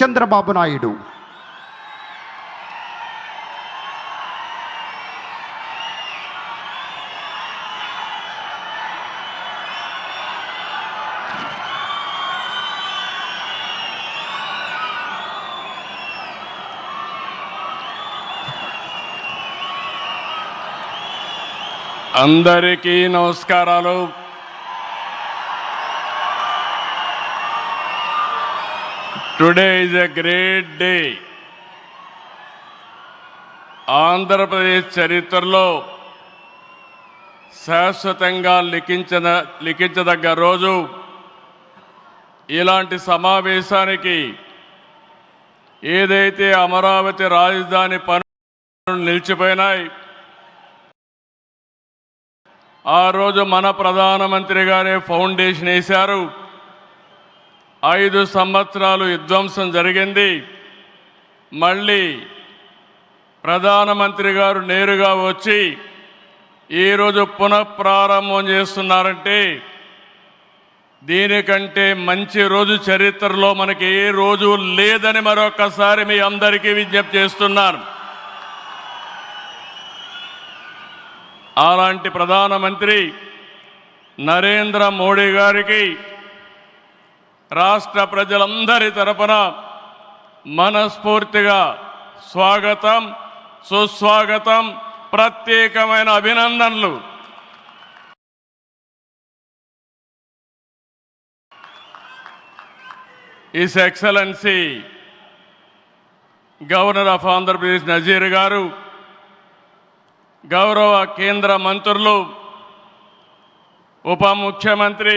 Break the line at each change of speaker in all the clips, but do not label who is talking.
చంద్రబాబు నాయుడు
అందరికీ నమస్కారాలు today is a great day Andhra Pradesh చరిత్రలో శాశ్వతంగా లిఖించిన లిఖించదగ్గ రోజు ఇలాంటి సమావేశానికి ఏదైతే అమరావతి రాజధాని పనులు నిలిచిపోయినాయి ఆ రోజు మన ప్రధానమంత్రి గారే ఫౌండేషన్ వేశారు ఐదు సంవత్సరాలు విధ్వంసం జరిగింది మళ్ళీ ప్రధానమంత్రి గారు నేరుగా వచ్చి ఈరోజు పునఃప్రారంభం చేస్తున్నారంటే దీనికంటే మంచి రోజు చరిత్రలో మనకి ఏ రోజు లేదని మరొకసారి మీ అందరికీ విజ్ఞప్తి చేస్తున్నారు అలాంటి ప్రధానమంత్రి నరేంద్ర మోడీ గారికి రాష్ట్ర ప్రజలందరి తరపున మనస్ఫూర్తిగా స్వాగతం సుస్వాగతం ప్రత్యేకమైన అభినందనలు his excellency governor of Andhra Pradesh Nazeer గారు గౌరవ కేంద్ర మంత్రులు ఉప ముఖ్యమంత్రి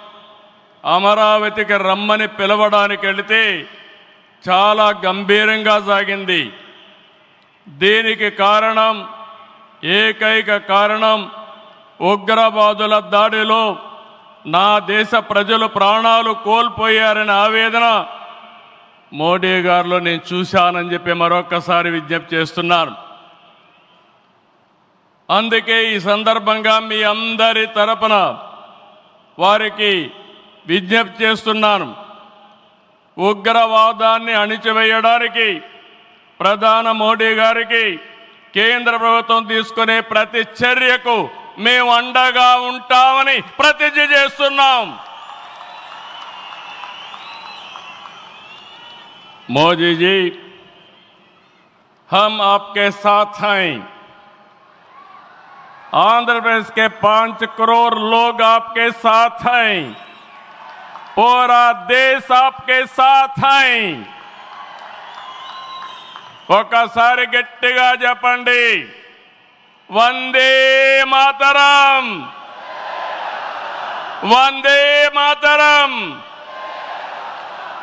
అమరావతికి రమ్మని పిలవడానికి వెళితే చాలా గంభీరంగా సాగింది దీనికి కారణం ఏకైక కారణం ఉగ్రవాదుల దాడిలో నా దేశ ప్రజలు ప్రాణాలు కోల్పోయారనే ఆవేదన మోడీ గారిలో నేను చూశానని చెప్పి మరొక్కసారి విజ్ఞప్తి చేస్తున్నారు అందుకే ఈ సందర్భంగా మీ అందరి తరపున వారికి విజ్ఞప్తి చేస్తున్నాను ఉగ్రవాదాన్ని అణిచివేయడానికి ప్రధాన మోడీ గారికి కేంద్ర ప్రభుత్వం తీసుకునే ప్రతి చర్యకు మేము అండగా ఉంటామని ప్రతిజ్ఞ చేస్తున్నాం मोदी जी हम आपके साथ हैं आंध्र प्रदेश के पांच करोड़ लोग आपके साथ हैं पूरा देश आपके साथ हैं ఒకసారి గట్టిగా చెప్పండి వందే మాతరం వందే మాతరం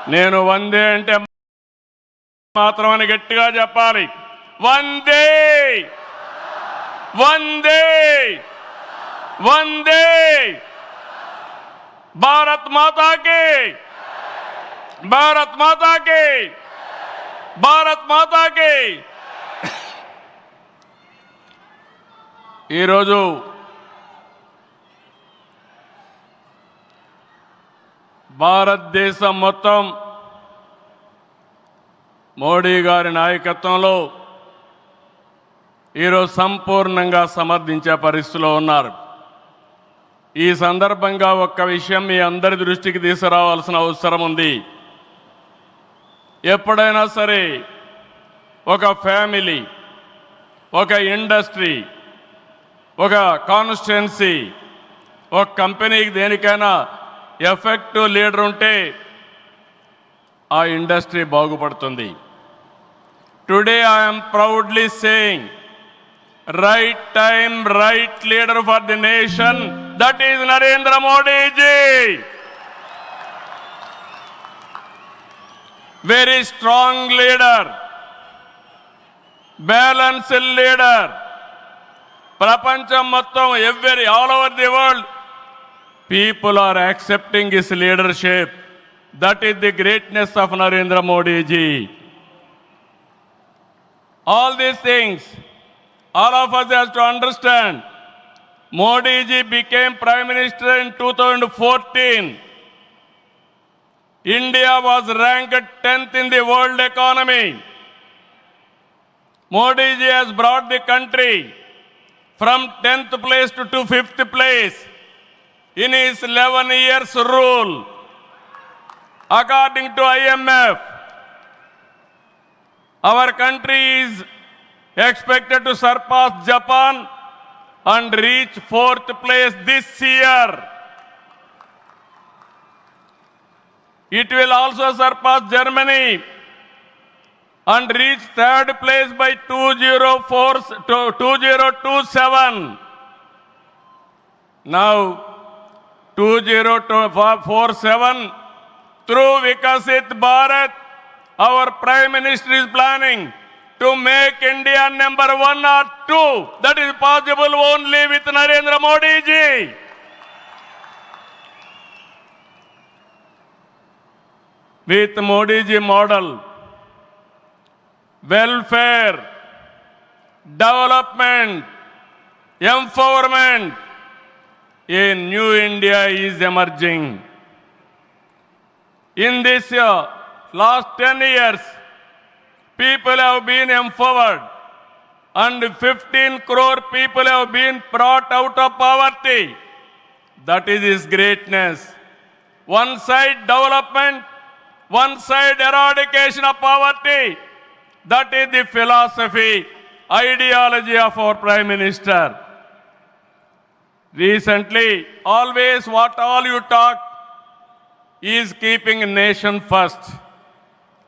నేను వందే అంటే మాత్రం అని గట్టిగా చెప్పాలి వందే వందే వందే భారత్ మాతాకి భారత్ మాతాకి భారత్ మాతాకి ఈరోజు భారతదేశం మొత్తం మోడీ గారి నాయకత్వంలో ఈరోజు సంపూర్ణంగా సమర్థించే పరిస్థితిలో ఉన్నారు ఈ సందర్భంగా ఒక్క విషయం మీ అందరి దృష్టికి తీసుకురావాల్సిన అవసరం ఉంది ఎప్పుడైనా సరే ఒక ఫ్యామిలీ ఒక ఇండస్ట్రీ ఒక కాన్స్టిట్యున్సీ ఒక కంపెనీకి దేనికైనా ఎఫెక్టివ్ లీడర్ ఉంటే ఆ ఇండస్ట్రీ బాగుపడుతుంది today I'm proudly saying right time right leader for the nation that is Narendra Modi ji very strong leader balanced leader ప్రపంచం మొత్తం every all over the world people are accepting his leadership that is the greatness of Narendra Modi ji all these things All of us has to understand, Modi ji became Prime Minister in 2014. India was ranked 10th in the world economy. Modi ji has brought the country from 10th place to 5th place in his 11 years rule. According to IMF, our country is expected to surpass Japan and reach fourth place this year. It will also surpass Germany and reach third place by 2004, 2027. Now, 2047, through Vikasit Bharat, our Prime Minister is planning to make India number one or two. That is possible only with Narendra Modi ji. With Modi ji model, welfare, development, empowerment, a new India is emerging. In this year, last 10 years, people have been empowered and 15 crore people have been brought out of poverty. That is his greatness. One side development, one side eradication of poverty. That is the philosophy, ideology of our Prime Minister. Recently, always what all you talk is keeping nation first,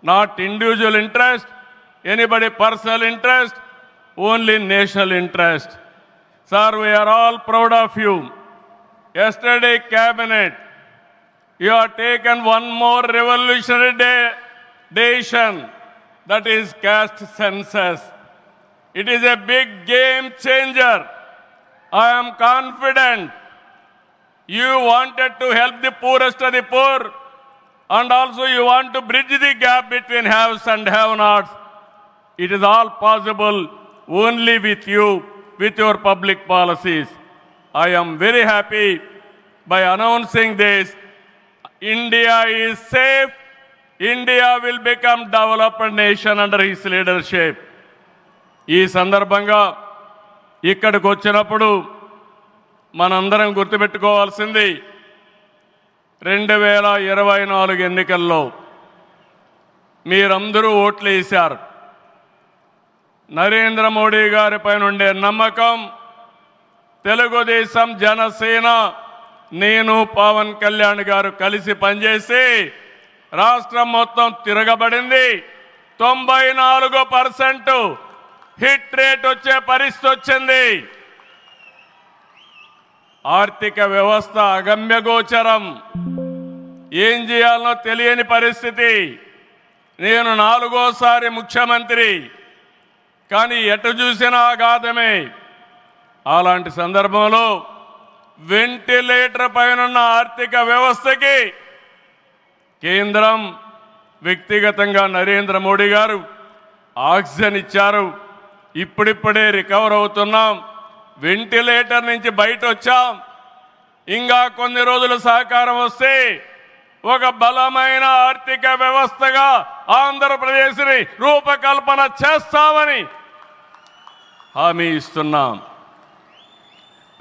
not individual interest, anybody personal interest, only national interest. Sir, we are all proud of you. Yesterday, Cabinet, you have taken one more revolutionary de decision, that is caste census. It is a big game changer. I am confident you wanted to help the poorest of the poor, and also you want to bridge the gap between haves and have-nots. It is all possible only with you, with your public policies. I am very happy by announcing this. India is safe. India will become developed nation under his leadership. ఈ సందర్భంగా ఇక్కడికి వచ్చినప్పుడు మనందరం గుర్తుపెట్టుకోవాల్సింది రెండు వేల ఇరవై నాలుగు ఎన్నికల్లో మీరందరూ ఓట్లు వేశారు నరేంద్ర మోడీ గారిపై ఉండే నమ్మకం తెలుగుదేశం జనసేన నేను పవన్ కళ్యాణ్ గారు కలిసి పనిచేసి రాష్ట్రం మొత్తం తిరగబడింది తొంభై నాలుగు పర్సెంట్ హిట్ రేట్ వచ్చే పరిస్థితి వచ్చింది ఆర్థిక వ్యవస్థ అగమ్యగోచరం ఏం చేయాలనో తెలియని పరిస్థితి నేను నాలుగోసారి ముఖ్యమంత్రి కానీ ఎటు చూసినా అగాధమే అలాంటి సందర్భంలో వెంటిలేటర్ పైనున్న ఆర్థిక వ్యవస్థకి కేంద్రం వ్యక్తిగతంగా నరేంద్ర మోడీ గారు ఆక్సిజన్ ఇచ్చారు ఇప్పుడిప్పుడే రికవర్ అవుతున్నాం వెంటిలేటర్ నుంచి బయట వచ్చాం ఇంకా కొన్ని రోజులు సహకారం వస్తే ఒక బలమైన ఆర్థిక వ్యవస్థగా ఆంధ్రప్రదేశ్ని రూపకల్పన చేస్తామని హామీ ఇస్తున్నాం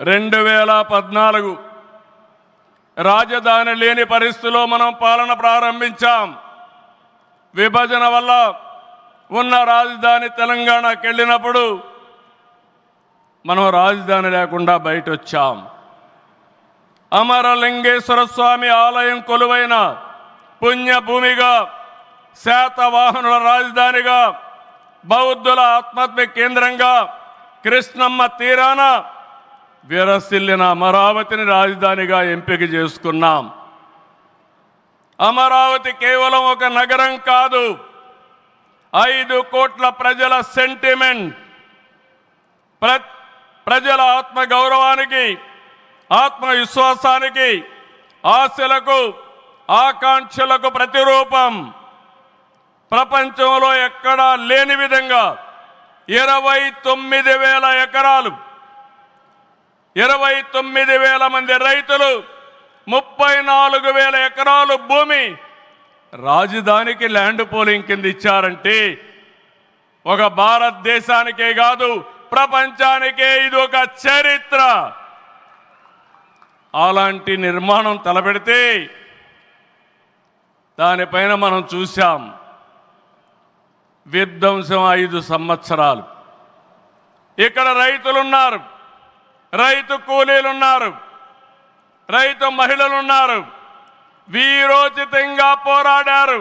రెండు వేల పద్నాలుగు రాజధాని లేని పరిస్థితిలో మనం పాలన ప్రారంభించాం విభజన వల్ల ఉన్న రాజధాని తెలంగాణకి వెళ్ళినప్పుడు మనం రాజధాని లేకుండా బయట వచ్చాం అమరలింగేశ్వర స్వామి ఆలయం కొలువైన పుణ్యభూమిగా శాతవాహనుల రాజధానిగా బౌద్ధుల ఆత్మాత్మిక కేంద్రంగా కృష్ణమ్మ తీరాన విరసిల్లిన అమరావతిని రాజధానిగా ఎంపిక చేసుకున్నాం అమరావతి కేవలం ఒక నగరం కాదు ఐదు కోట్ల ప్రజల సెంటిమెంట్ ప్ర ప్రజల ఆత్మగౌరవానికి ఆత్మవిశ్వాసానికి ఆశలకు ఆకాంక్షలకు ప్రతిరూపం ప్రపంచంలో ఎక్కడా లేని విధంగా ఇరవై తొమ్మిది వేల ఎకరాలు ఇరవై తొమ్మిది వేల మంది రైతులు ముప్పై నాలుగు వేల ఎకరాలు భూమి రాజధానికి ల్యాండ్ పోలింగ్ కింద ఇచ్చారంటే ఒక భారతదేశానికే కాదు ప్రపంచానికే ఇది ఒక చరిత్ర అలాంటి నిర్మాణం తలపెడితే దానిపైన మనం చూసాం విధ్వంసం ఐదు సంవత్సరాలు ఇక్కడ రైతులున్నారు రైతు కూలీలున్నారు రైతు మహిళలున్నారు వీరోచితంగా పోరాడారు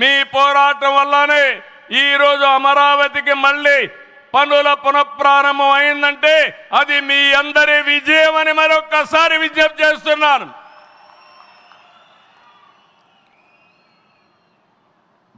మీ పోరాటం వల్లనే ఈరోజు అమరావతికి మళ్ళీ పనుల పునఃప్రారంభం అయిందంటే అది మీ అందరి విజయం అని మరొక్కసారి విజ్ఞప్తి చేస్తున్నాను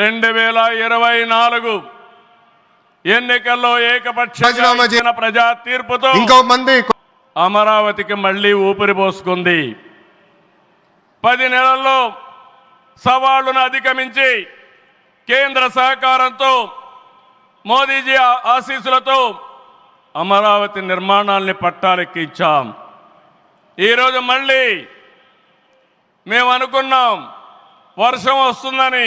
రెండు వేల ఇరవై నాలుగు ఎన్నికల్లో ఏకపక్ష ప్రజా తీర్పుతో
ఇంకో మంది
అమరావతికి మళ్ళీ ఊపిరి పోసుకుంది పది నెలల్లో సవాళ్లను అధిగమించి కేంద్ర సహకారంతో మోదీజీ ఆశీసులతో అమరావతి నిర్మాణాల్ని పట్టాలెక్కించాం ఈరోజు మళ్ళీ మేము అనుకున్నాం వర్షం వస్తుందని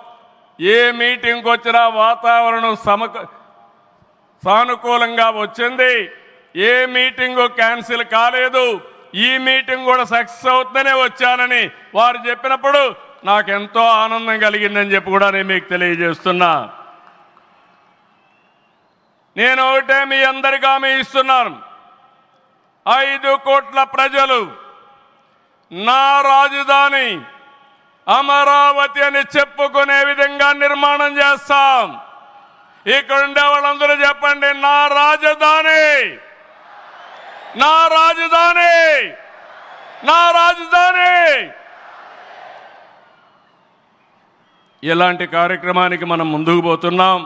ఏ మీటింగ్కి వచ్చినా వాతావరణం సమక సానుకూలంగా వచ్చింది ఏ మీటింగు క్యాన్సిల్ కాలేదు ఈ మీటింగ్ కూడా సక్సెస్ అవుతుందనే వచ్చానని వారు చెప్పినప్పుడు నాకెంతో ఆనందం కలిగిందని చెప్పి కూడా నేను మీకు తెలియజేస్తున్నా నేను ఒకటే మీ అందరికీ ఆమె ఇస్తున్నాను ఐదు కోట్ల ప్రజలు నా రాజధాని అమరావతి అని చెప్పుకునే విధంగా నిర్మాణం చేస్తాం ఇక్కడ ఉండే వాళ్ళందరూ చెప్పండి నా రాజధాని నా రాజధాని నా రాజధాని ఇలాంటి కార్యక్రమానికి మనం ముందుకు పోతున్నాం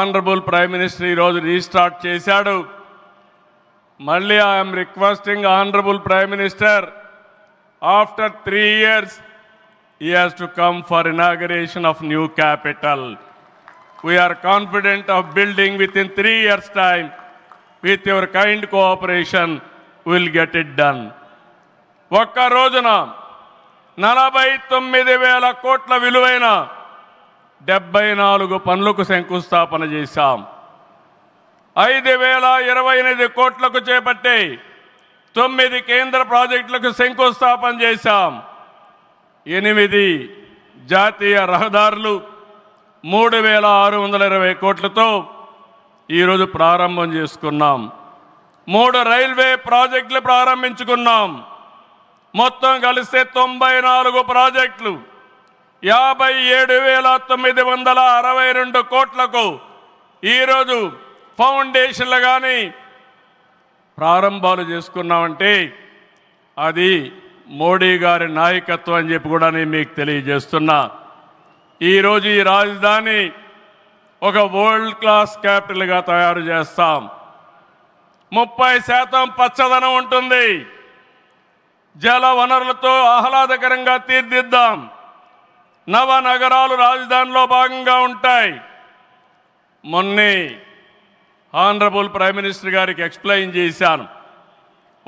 ఆనరబుల్ ప్రైమ్ మినిస్టర్ ఈరోజు రీస్టార్ట్ చేశాడు మళ్ళీ I'm requesting honourable prime minister after three years He has to come for inauguration of new capital. We are confident of building within three years' time. With your kind cooperation, we'll get it done. ఒక్క రోజున నలభై తొమ్మిది వేల కోట్ల విలువైన డెబ్బై నాలుగు పనులకు శంకుస్థాపన చేశాం ఐదు వేల ఇరవై ఎనిమిది కోట్లకు చేపట్టి తొమ్మిది కేంద్ర ప్రాజెక్టులకు శంకుస్థాపన చేశాం ఎనిమిది జాతీయ రహదారులు మూడు వేల ఆరు వందల ఇరవై కోట్లతో ఈరోజు ప్రారంభం చేసుకున్నాం మూడు రైల్వే ప్రాజెక్టులు ప్రారంభించుకున్నాం మొత్తం కలిస్తే తొంభై నాలుగు ప్రాజెక్టులు యాభై ఏడు వేల తొమ్మిది వందల అరవై రెండు కోట్లకు ఈరోజు ఫౌండేషన్లు కానీ ప్రారంభాలు చేసుకున్నామంటే అది మోడీ గారి నాయకత్వం అని చెప్పి కూడా నేను మీకు తెలియజేస్తున్నా ఈరోజు ఈ రాజధాని ఒక వరల్డ్ క్లాస్ క్యాపిటల్గా తయారు చేస్తాం ముప్పై శాతం పచ్చదనం ఉంటుంది జల వనరులతో ఆహ్లాదకరంగా తీర్దిద్దాం నవ నగరాలు రాజధానిలో భాగంగా ఉంటాయి మొన్నే ఆనరబుల్ ప్రైమ్ మినిస్టర్ గారికి ఎక్స్ప్లెయిన్ చేశాను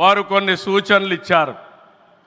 వారు కొన్ని సూచనలు ఇచ్చారు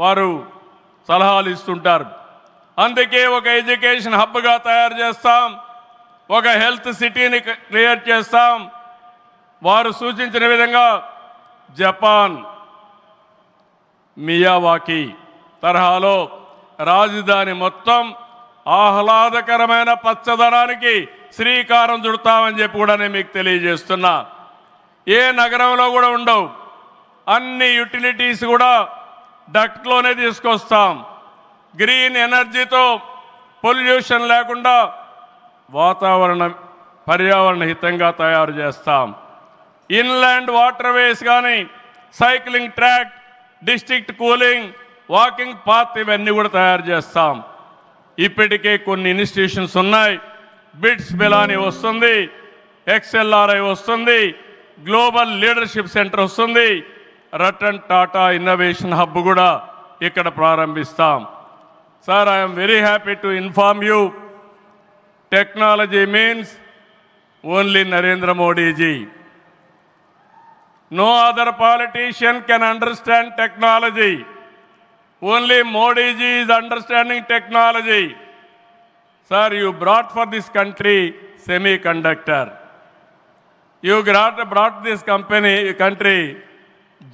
వారు సలహాలు ఇస్తుంటారు అందుకే ఒక ఎడ్యుకేషన్ హబ్గా తయారు చేస్తాం ఒక హెల్త్ సిటీని క్రియేట్ చేస్తాం వారు సూచించిన విధంగా జపాన్ మియావాకి తరహాలో రాజధాని మొత్తం ఆహ్లాదకరమైన పచ్చదనానికి శ్రీకారం చుడతామని చెప్పి కూడా నేను మీకు తెలియజేస్తున్నా ఏ నగరంలో కూడా ఉండవు అన్ని యుటిలిటీస్ కూడా డక్ట్లోనే తీసుకొస్తాం గ్రీన్ ఎనర్జీతో పొల్యూషన్ లేకుండా వాతావరణ పర్యావరణ హితంగా తయారు చేస్తాం ఇన్లాండ్ వాటర్ వేస్ కానీ cycling track district cooling walking path ఇవన్నీ కూడా తయారు చేస్తాం ఇప్పటికే కొన్ని ఇన్స్టిట్యూషన్స్ ఉన్నాయి బిట్స్ బిలాని వస్తుంది ఎక్స్ఎల్ఆర్ఐ వస్తుంది గ్లోబల్ లీడర్షిప్ సెంటర్ వస్తుంది రటన్ టాటా ఇన్నోవేషన్ హబ్ కూడా ఇక్కడ ప్రారంభిస్తాం sir I'm very happy to inform you technology means only Narendra Modi ji no other politician can understand technology only Modi ji is understanding technology sir you brought for this country semiconductor you got brought this company country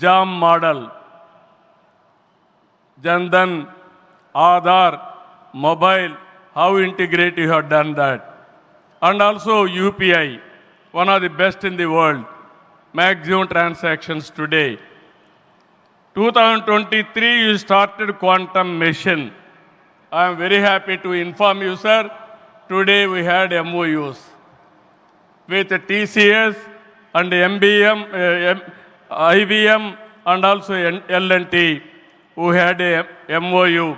Jam model, Jandhan, Aadhaar mobile how integrate you have done that. And also UPI, one of the best in the world, maximum transactions today. 2023, you started quantum mission. I am very happy to inform you, sir. Today we had MOUs with TCS and MBM, IBM and also L&T, who had a MOU,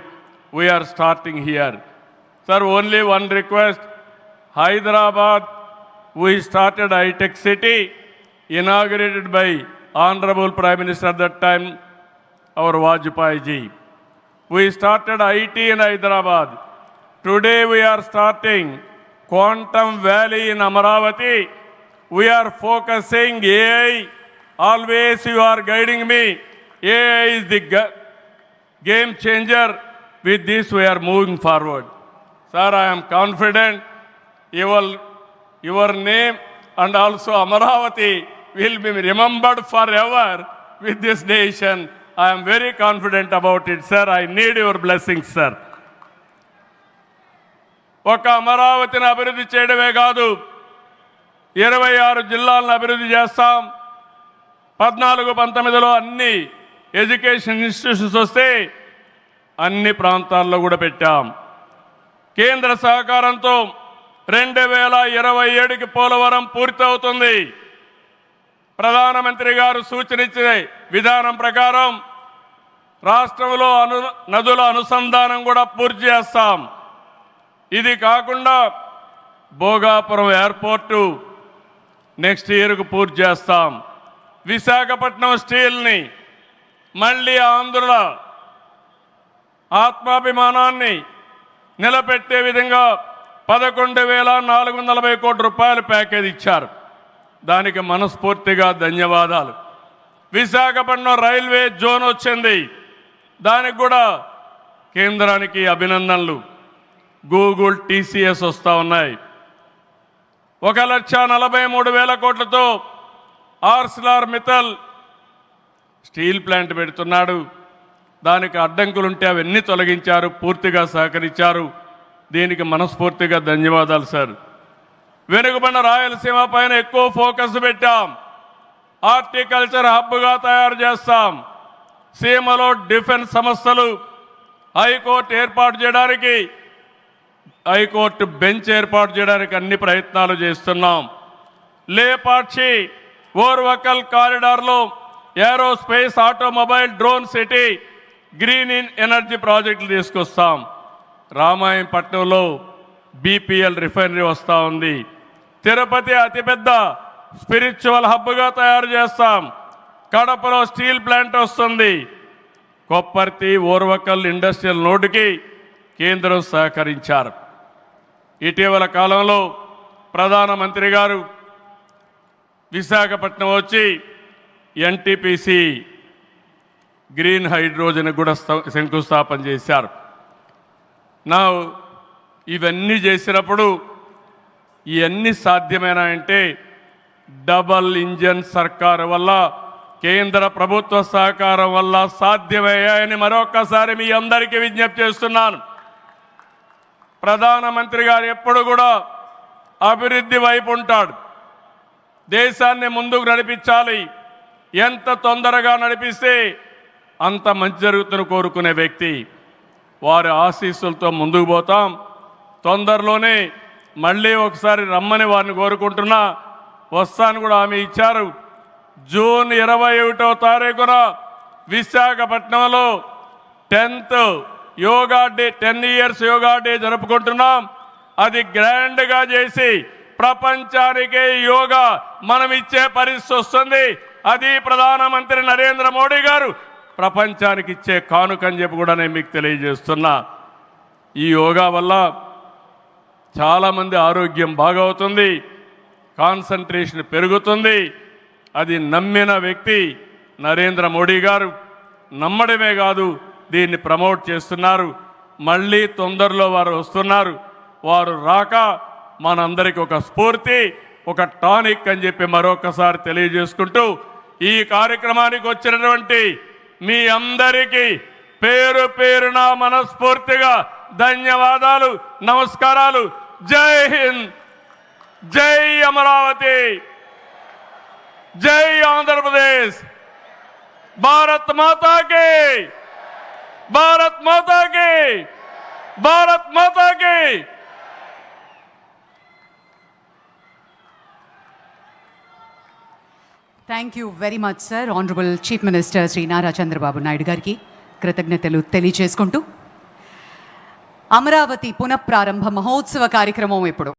we are starting here. Sir, only one request. Hyderabad, we started Hi-Tech City, inaugurated by Honorable Prime Minister at that time, our Vajpayee ji. We started IT in Hyderabad. Today we are starting Quantum Valley in Amaravati. We are focusing AI always you are guiding me AI is the game changer with this we're moving forward sir I'm confident your your name and also Amaravati will be remembered forever with nation. Nation am very confident about it sir I need your blessings, sir ఒక అమరావతిని అభివృద్ధి చేయడమే కాదు ఇరవై ఆరు జిల్లాలను అభివృద్ధి చేస్తాం పద్నాలుగు పంతొమ్మిదిలో అన్ని ఎడ్యుకేషన్ ఇన్స్టిట్యూషన్స్ వస్తే అన్ని ప్రాంతాల్లో కూడా పెట్టాం కేంద్ర సహకారంతో రెండు వేల ఇరవై ఏడుకి పోలవరం పూర్తవుతుంది ప్రధానమంత్రి గారు సూచనిచ్చిన విధానం ప్రకారం రాష్ట్రంలో అను నదుల అనుసంధానం కూడా పూర్తి చేస్తాం ఇది కాకుండా భోగాపురం ఎయిర్పోర్టు నెక్స్ట్ ఇయర్కు పూర్తి చేస్తాం విశాఖపట్నం స్టీల్ని మళ్ళీ ఆంధ్రుల ఆత్మాభిమానాన్ని నిలబెట్టే విధంగా పదకొండు వేల నాలుగు వందల నలభై కోట్ల రూపాయలు ప్యాకేజ్ ఇచ్చారు దానికి మనస్ఫూర్తిగా ధన్యవాదాలు విశాఖపట్నం రైల్వే జోన్ వచ్చింది దానికి కూడా కేంద్రానికి అభినందనలు గూగుల్ టీసీఎస్ వస్తూ ఉన్నాయి ఒక లక్ష నలభై మూడు వేల కోట్లతో ఆర్సిలార్ మిథల్ స్టీల్ ప్లాంట్ పెడుతున్నాడు దానికి అడ్డంకులుంటే అవన్నీ తొలగించారు పూర్తిగా సహకరించారు దీనికి మనస్ఫూర్తిగా ధన్యవాదాలు సార్ వెనుకబడిన రాయలసీమ పైన ఎక్కువ ఫోకస్ పెట్టాం హార్టికల్చర్ హబ్గా తయారు చేస్తాం సీమలో డిఫెన్స్ సంస్థలు హైకోర్టు ఏర్పాటు చేయడానికి హైకోర్టు బెంచ్ ఏర్పాటు చేయడానికి అన్ని ప్రయత్నాలు చేస్తున్నాం Lepakshi Orvakal కారిడార్లో aerospace automobile drone city green in energy ప్రాజెక్టులు తీసుకొస్తాం రామాయణపట్నంలో బీపీఎల్ రిఫైనరీ వస్తూ ఉంది తిరుపతి అతిపెద్ద స్పిరిచువల్ హబ్గా తయారు చేస్తాం కడపలో స్టీల్ ప్లాంట్ వస్తుంది కొప్పర్తి ఓర్వకల్ ఇండస్ట్రియల్ నోటుకి కేంద్రం సహకరించారు ఇటీవల కాలంలో ప్రధానమంత్రి గారు విశాఖపట్నం వచ్చి ఎన్టీపీసీ గ్రీన్ హైడ్రోజన్ కూడా శంకుస్థాపన చేశారు నా ఇవన్నీ చేసినప్పుడు ఇవన్నీ సాధ్యమేనా అంటే డబల్ ఇంజన్ సర్కారు వల్ల కేంద్ర ప్రభుత్వ సహకారం వల్ల సాధ్యమయ్యాయని మరొకసారి మీ అందరికీ విజ్ఞప్తి చేస్తున్నాను ప్రధానమంత్రి గారు ఎప్పుడు కూడా అభివృద్ధి వైపు ఉంటాడు దేశాన్ని ముందుకు నడిపించాలి ఎంత తొందరగా నడిపిస్తే అంత మంచి జరుగుతున్న కోరుకునే వ్యక్తి వారి ఆశీస్సులతో ముందుకు పోతాం తొందరలోనే మళ్ళీ ఒకసారి రమ్మని వారిని కోరుకుంటున్నా వస్తాను కూడా ఆమె ఇచ్చారు జూన్ ఇరవై ఒకటో తారీఖున విశాఖపట్నంలో tenth yoga day ten years yoga day జరుపుకుంటున్నాం అది గ్రాండ్గా చేసి ప్రపంచానికే యోగా మనం ఇచ్చే పరిస్థితి వస్తుంది అది ప్రధానమంత్రి నరేంద్ర మోడీ గారు ప్రపంచానికి ఇచ్చే కానుక అని చెప్పి కూడా నేను మీకు తెలియజేస్తున్నా ఈ యోగా వల్ల చాలామంది ఆరోగ్యం బాగవుతుంది కాన్సన్ట్రేషన్ పెరుగుతుంది అది నమ్మిన వ్యక్తి నరేంద్ర మోడీ గారు నమ్మడమే కాదు దీన్ని ప్రమోట్ చేస్తున్నారు మళ్ళీ తొందరలో వారు వస్తున్నారు వారు రాక మనందరికీ ఒక స్ఫూర్తి ఒక టానిక్ అని చెప్పి మరొకసారి తెలియజేసుకుంటూ ఈ కార్యక్రమానికి వచ్చినటువంటి మీ అందరికీ పేరు పేరున మనస్ఫూర్తిగా ధన్యవాదాలు నమస్కారాలు జై హింద్ జై అమరావతి జై ఆంధ్రప్రదేశ్ భారత్ మాతాకి భారత్ మాతాకి భారత్ మాతాకి
thank you very much sir honourable chief minister Shri Nara Chandrababu Naidu గారికి కృతజ్ఞతలు తెలియజేసుకుంటూ అమరావతి పునఃప్రారంభ మహోత్సవ కార్యక్రమం ఇప్పుడు